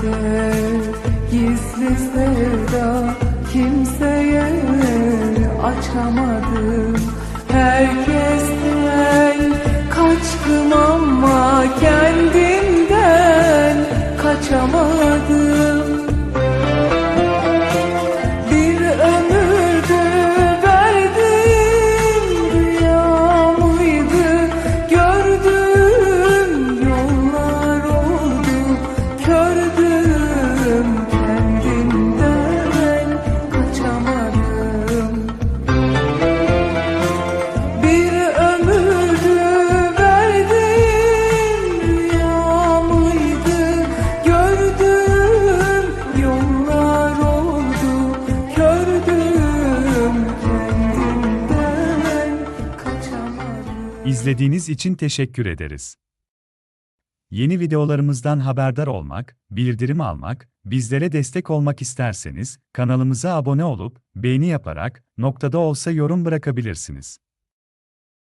içimde gizli sevda kimseye açamadım İzlediğiniz için teşekkür ederiz. Yeni videolarımızdan haberdar olmak, bildirim almak, bizlere destek olmak isterseniz kanalımıza abone olup beğeni yaparak noktada olsa yorum bırakabilirsiniz.